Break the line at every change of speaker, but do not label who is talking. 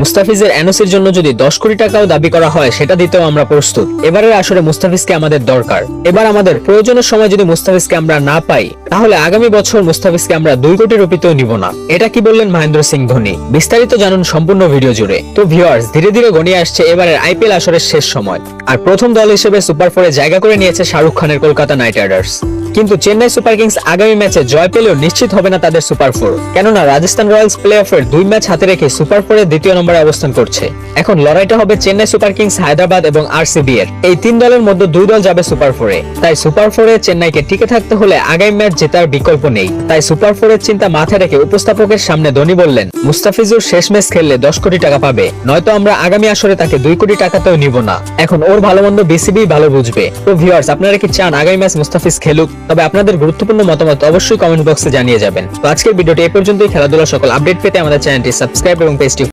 মুস্তাফিজের এনওসির জন্য যদি দশ কোটি টাকাও দাবি করা হয়, সেটা দিতেও আমরা প্রস্তুত। এবারের আসরে মুস্তাফিজকে আমাদের দরকার। এবার আমাদের প্রয়োজনের সময় যদি মুস্তাফিজকে আমরা না পাই, তাহলে আগামী বছর মুস্তাফিজকে আমরা দুই কোটি রুপিতেও নিব না। এটা কি বললেন মহেন্দ্র সিং ধোনি? বিস্তারিত জানুন সম্পূর্ণ ভিডিও জুড়ে। তো ভিউয়ার্স ধীরে ধীরে গনিয়ে আসছে এবারের আইপিএল আসরের শেষ সময়। আর প্রথম দল হিসেবে সুপার ফোরে জায়গা করে নিয়েছে শাহরুখ খানের কলকাতা নাইট রাইডার্স। কিন্তু চেন্নাই সুপার কিংস আগামী ম্যাচে জয় পেলেও নিশ্চিত হবে না তাদের সুপার ফোর কেননা রাজস্থান রয়্যালস প্লে অফের দুই ম্যাচ হাতে রেখে সুপার ফোরে দ্বিতীয় নম্বরে অবস্থান করছে। এখন লড়াইটা হবে চেন্নাই সুপার কিংস হায়দ্রাবাদ এবং আরসিবি এর এই তিন দলের মধ্যে দুই দল যাবে সুপার ফোরে। তাই সুপার ফোরে চেন্নাইকে টিকে থাকতে হলে আগামী ম্যাচ জেতার বিকল্প নেই। তাই সুপার ফোরের চিন্তা মাথায় রেখে উপস্থাপকের সামনে ধোনি বললেন, মুস্তাফিজুর শেষ ম্যাচ খেললে দশ কোটি টাকা পাবে। নয়তো আমরা আগামী আসরে তাকে দুই কোটি টাকাতেও নিব না। এখন ওর ভালো মন্দ বিসিবি ভালো বুঝবে। তো ভিউয়ার্স আপনারা কি চান আগামী ম্যাচ মুস্তাফিজ খেলুক? তবে আপনাদের গুরুত্বপূর্ণ মতামত অবশ্যই কমেন্ট বক্সে জানিয়ে যাবেন। তো আজকের ভিডিওটি এ পর্যন্তই। খেলাধুলা সকল আপডেট পেতে আমাদের চ্যানেলটি সাবস্ক্রাইব এবং পেজটি